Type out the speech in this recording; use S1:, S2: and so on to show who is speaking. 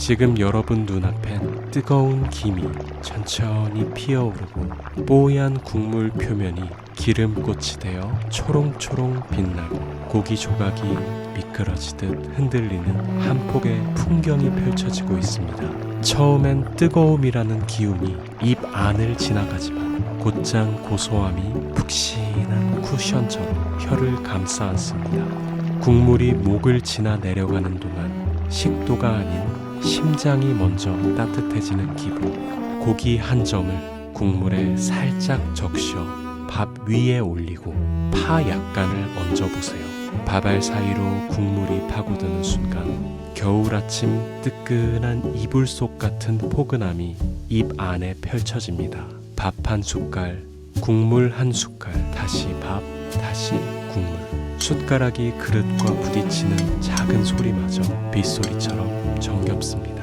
S1: 지금 여러분 눈앞엔 뜨거운 김이 천천히 피어오르고 뽀얀 국물 표면이 기름꽃이 되어 초롱초롱 빛나고 고기 조각이 미끄러지듯 흔들리는 한 폭의 풍경이 펼쳐지고 있습니다. 처음엔 뜨거움이라는 기운이 입 안을 지나가지만 곧장 고소함이 푹신한 쿠션처럼 혀를 감싸 안습니다. 국물이 목을 지나 내려가는 동안 식도가 아닌 심장이 먼저 따뜻해지는 기분. 고기 한 점을 국물에 살짝 적셔 밥 위에 올리고 파 약간을 얹어 보세요. 밥알 사이로 국물이 파고드는 순간 겨울 아침 뜨끈한 이불 속 같은 포근함이 입 안에 펼쳐집니다. 밥 한 숟갈, 국물 한 숟갈, 다시 밥, 다시 국물. 숟가락이 그릇과 부딪히는 작은 소리마저 빗소리처럼 정겹습니다.